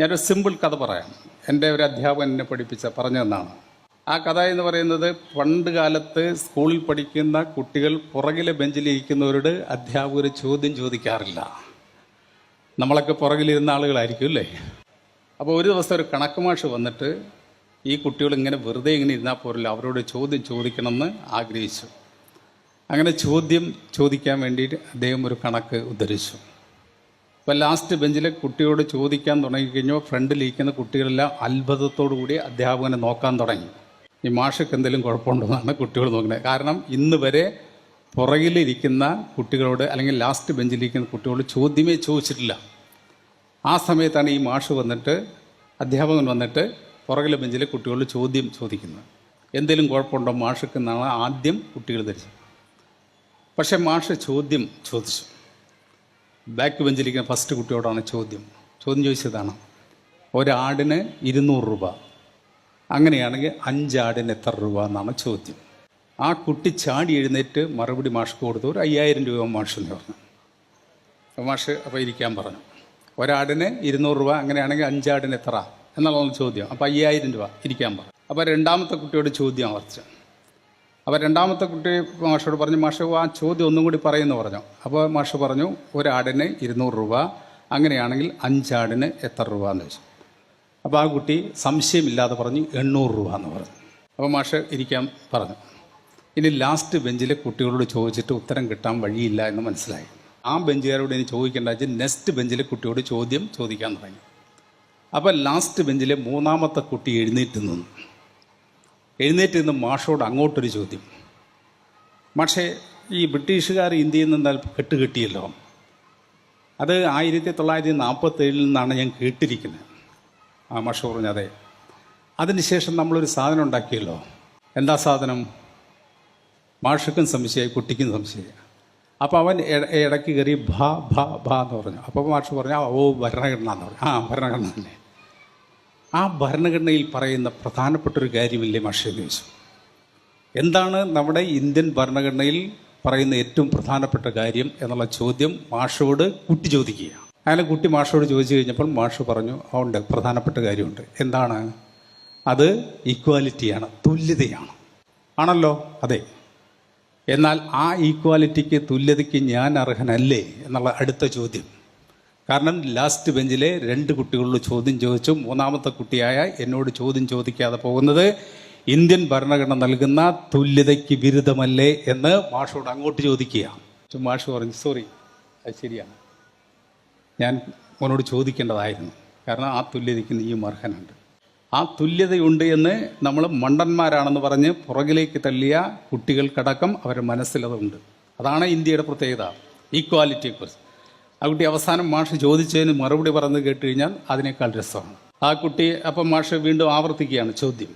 ഞാനൊരു സിമ്പിൾ കഥ പറയാം. എന്റെ ഒരു അധ്യാപകൻ എന്നെ പഠിപ്പിച്ച പറഞ്ഞതെന്നാണ്. ആ കഥ എന്ന് പറയുന്നത് പണ്ട് കാലത്ത് സ്കൂളിൽ പഠിക്കുന്ന കുട്ടികൾ പുറകിലെ ബെഞ്ചിലിരിക്കുന്നവരോട് അധ്യാപകർ ചോദ്യം ചോദിക്കാറില്ല. നമ്മളൊക്കെ പുറകിലിരുന്ന ആളുകളായിരിക്കും അല്ലേ? അപ്പോൾ ഒരു ദിവസം ഒരു കണക്ക് മാഷ് വന്നിട്ട് ഈ കുട്ടികൾ ഇങ്ങനെ വെറുതെ ഇങ്ങനെ ഇരുന്നാൽ പോരല്ല അവരോട് ചോദ്യം ചോദിക്കണമെന്ന് ആഗ്രഹിച്ചു. അങ്ങനെ ചോദ്യം ചോദിക്കാൻ വേണ്ടിയിട്ട് അദ്ദേഹം ഒരു കണക്ക് ഉദ്ധരിച്ചു. അപ്പോൾ ലാസ്റ്റ് ബെഞ്ചിൽ കുട്ടിയോട് ചോദിക്കാൻ തുടങ്ങിക്കഴിഞ്ഞപ്പോൾ ഫ്രണ്ടിലിരിക്കുന്ന കുട്ടികളെല്ലാം അത്ഭുതത്തോടു കൂടി അധ്യാപകനെ നോക്കാൻ തുടങ്ങി. ഈ മാഷക്ക് എന്തെങ്കിലും കുഴപ്പമുണ്ടോ എന്നാണ് കുട്ടികൾ നോക്കുന്നത്. കാരണം ഇന്ന് വരെ പുറകിലിരിക്കുന്ന കുട്ടികളോട് അല്ലെങ്കിൽ ലാസ്റ്റ് ബെഞ്ചിലിരിക്കുന്ന കുട്ടികളോട് ചോദ്യമേ ചോദിച്ചിട്ടില്ല. ആ സമയത്താണ് ഈ മാഷ് വന്നിട്ട് അധ്യാപകൻ വന്നിട്ട് പുറകിലെ ബെഞ്ചിലെ കുട്ടികളോട് ചോദ്യം ചോദിക്കുന്നത്. എന്തെങ്കിലും കുഴപ്പമുണ്ടോ മാഷക്ക് എന്നാണ് ആദ്യം കുട്ടികൾ ധരിച്ചത്. പക്ഷേ മാഷ് ചോദ്യം ചോദിച്ചു. ബാക്ക് ബെഞ്ചിലിരിക്കുന്ന ഫസ്റ്റ് കുട്ടിയോടാണ് ചോദ്യം. ചോദ്യം ചോദിച്ചതാണ് ഒരാടിന് ഇരുന്നൂറ് രൂപ. അങ്ങനെയാണെങ്കിൽ അഞ്ചാടിന് എത്ര രൂപ എന്നാണ് ചോദ്യം. ആ കുട്ടി ചാടി എഴുന്നേറ്റ് മറുപടി മാഷ് കൊടുത്തു ഒരു അയ്യായിരം രൂപ മാഷ് എന്ന് പറഞ്ഞു മാഷ് അപ്പോൾ ഇരിക്കാൻ പറഞ്ഞു. ഒരാടിന് ഇരുന്നൂറ് രൂപ അങ്ങനെയാണെങ്കിൽ അഞ്ചാടിന് എത്ര? എന്നുള്ളതാണ് ചോദ്യം. അപ്പോൾ അയ്യായിരം രൂപ ഇരിക്കാൻ പറഞ്ഞു. അപ്പോൾ രണ്ടാമത്തെ കുട്ടിയോട് ചോദ്യം ആവർത്തിച്ചു. അപ്പോൾ രണ്ടാമത്തെ കുട്ടി മാഷോട് പറഞ്ഞു മാഷ് ആ ചോദ്യം ഒന്നും കൂടി പറയുമെന്ന് പറഞ്ഞു. അപ്പോൾ മാഷ് പറഞ്ഞു ഒരാടിന് ഇരുന്നൂറ് രൂപ അങ്ങനെയാണെങ്കിൽ അഞ്ചാടിന് എത്ര രൂപ എന്ന് ചോദിച്ചു. അപ്പോൾ ആ കുട്ടി സംശയമില്ലാതെ പറഞ്ഞു എണ്ണൂറ് രൂപ എന്ന് പറഞ്ഞു. അപ്പോൾ മാഷ് ഇരിക്കാൻ പറഞ്ഞു. ഇനി ലാസ്റ്റ് ബെഞ്ചിലെ കുട്ടികളോട് ചോദിച്ചിട്ട് ഉത്തരം കിട്ടാൻ വഴിയില്ല എന്ന് മനസ്സിലായി. ആ ബെഞ്ചുകാരോട് ഇനി ചോദിക്കേണ്ട വെച്ചാൽ നെക്സ്റ്റ് ബെഞ്ചിലെ കുട്ടിയോട് ചോദ്യം ചോദിക്കാൻ തുടങ്ങി. അപ്പോൾ ലാസ്റ്റ് ബെഞ്ചിലെ മൂന്നാമത്തെ കുട്ടി എഴുന്നേറ്റ് നിന്നു. എഴുന്നേറ്റ് നിന്ന് മാഷോട് അങ്ങോട്ടൊരു ചോദ്യം. പക്ഷേ ഈ ബ്രിട്ടീഷുകാർ ഇന്ത്യയിൽ നിന്ന് കെട്ടുകെട്ടിയല്ലോ അത് ആയിരത്തി തൊള്ളായിരത്തി നാൽപ്പത്തേഴിൽ നിന്നാണ് ഞാൻ കേട്ടിരിക്കുന്നത്. ആ മാഷ അതെ. അതിനുശേഷം നമ്മളൊരു സാധനം ഉണ്ടാക്കിയല്ലോ. എന്താ സാധനം? മാഷക്കും സംശയമായി കുട്ടിക്കും സംശയമായി. അപ്പോൾ അവൻ ഇട- ഇടയ്ക്ക് കയറി ഭ ഭ ഭ എന്ന് പറഞ്ഞു. അപ്പോൾ മാഷ് പറഞ്ഞു "ആ, ഓ ഭരണഘടന എന്ന് പറഞ്ഞു. ആ ഭരണഘടന തന്നെ ആ ഭരണഘടനയിൽ പറയുന്ന പ്രധാനപ്പെട്ട ഒരു കാര്യമില്ലേ മാഷേ ചോദിച്ചു എന്താണ് നമ്മുടെ ഇന്ത്യൻ ഭരണഘടനയിൽ പറയുന്ന ഏറ്റവും പ്രധാനപ്പെട്ട കാര്യം എന്നുള്ള ചോദ്യം മാഷോട് കുട്ടി ചോദിക്കുക. അങ്ങനെ കുട്ടി മാഷോട് ചോദിച്ചു കഴിഞ്ഞപ്പോൾ മാഷ് പറഞ്ഞു "ആ, ഉണ്ട് പ്രധാനപ്പെട്ട കാര്യമുണ്ട്. എന്താണ്? അത് ഈക്വാലിറ്റിയാണ് തുല്യതയാണ്. ആണല്ലോ? അതെ. എന്നാൽ ആ ഈക്വാലിറ്റിക്ക് തുല്യതയ്ക്ക് ഞാൻ അർഹനല്ലേ എന്നുള്ള അടുത്ത ചോദ്യം. കാരണം ലാസ്റ്റ് ബെഞ്ചിലെ രണ്ട് കുട്ടികളോട് ചോദ്യം ചോദിച്ചു മൂന്നാമത്തെ കുട്ടിയായ എന്നോട് ചോദ്യം ചോദിക്കാതെ പോകുന്നത് ഇന്ത്യൻ ഭരണഘടന നൽകുന്ന തുല്യതയ്ക്ക് വിരുദ്ധമല്ലേ എന്ന് മാഷോട് അങ്ങോട്ട് ചോദിക്കുക മാഷ് പറഞ്ഞു സോറി അത് ശരിയാണ്. ഞാൻ മോനോട് ചോദിക്കേണ്ടതായിരുന്നു. കാരണം ആ തുല്യതയ്ക്ക് നീയും അർഹനുണ്ട്. ആ തുല്യതയുണ്ട് എന്ന് നമ്മൾ മണ്ടന്മാരാണെന്ന് പറഞ്ഞ് പുറകിലേക്ക് തള്ളിയ കുട്ടികൾക്കടക്കം അവരുടെ മനസ്സിലതുണ്ട് അതാണ് ഇന്ത്യയുടെ പ്രത്യേകത. ഈക്വാലിറ്റിയെക്കുറിച്ച് ആ കുട്ടി അവസാനം മാഷ് ചോദിച്ചതിന് മറുപടി പറഞ്ഞ് കേട്ട് കഴിഞ്ഞാൽ അതിനേക്കാൾ രസമാണ്. ആ കുട്ടി അപ്പം മാഷ് വീണ്ടും ആവർത്തിക്കുകയാണ് ചോദ്യം.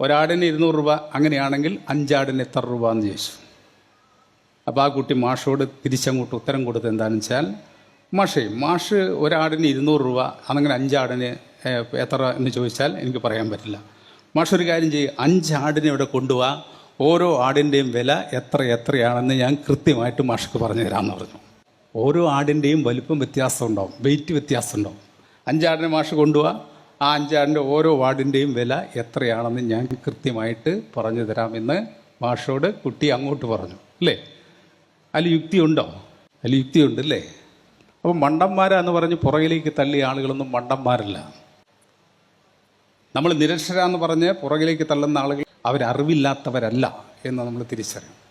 ഒരാടിന് ഇരുന്നൂറ് രൂപ അങ്ങനെയാണെങ്കിൽ അഞ്ചാടിന് എത്ര രൂപ എന്ന് ചോദിച്ചു. അപ്പോൾ ആ കുട്ടി മാഷോട് തിരിച്ചങ്ങോട്ട് ഉത്തരം കൊടുത്ത് എന്താണെന്ന് വെച്ചാൽ മാഷേ മാഷ് ഒരാടിന് ഇരുന്നൂറ് രൂപ അതങ്ങനെ അഞ്ചാടിന് എത്ര എന്ന് ചോദിച്ചാൽ എനിക്ക് പറയാൻ പറ്റില്ല. മാഷ് ഒരു കാര്യം ചെയ്യും അഞ്ചാടിനെ ഇവിടെ കൊണ്ടുപോവാ ഓരോ ആടിന്റെയും വില എത്ര എത്രയാണെന്ന് ഞാൻ കൃത്യമായിട്ട് മാഷക്ക് പറഞ്ഞു തരാമെന്ന് പറഞ്ഞു. ഓരോ ആടിന്റെയും വലിപ്പം വ്യത്യാസം ഉണ്ടാവും. വെയിറ്റ് വ്യത്യാസം ഉണ്ടാവും. അഞ്ചാടിനെ മാഷ് കൊണ്ടുപോവാ ആ അഞ്ചാടിന്റെ ഓരോ വാർഡിന്റെയും വില എത്രയാണെന്ന് ഞാൻ കൃത്യമായിട്ട് പറഞ്ഞു തരാമെന്ന് മാഷോട് കുട്ടി അങ്ങോട്ട് പറഞ്ഞു. അല്ലേ? അതിൽ യുക്തിയുണ്ടോ? അതിൽ യുക്തിയുണ്ട് അല്ലേ? അപ്പം മണ്ടന്മാരാന്ന് പറഞ്ഞ് പുറകിലേക്ക് തള്ളിയ ആളുകളൊന്നും മണ്ടന്മാരല്ല. നമ്മൾ നിരക്ഷരാന്ന് പറഞ്ഞ് പുറകിലേക്ക് തള്ളുന്ന ആളുകൾ അവരറിവില്ലാത്തവരല്ല എന്ന് നമ്മൾ തിരിച്ചറിയണം.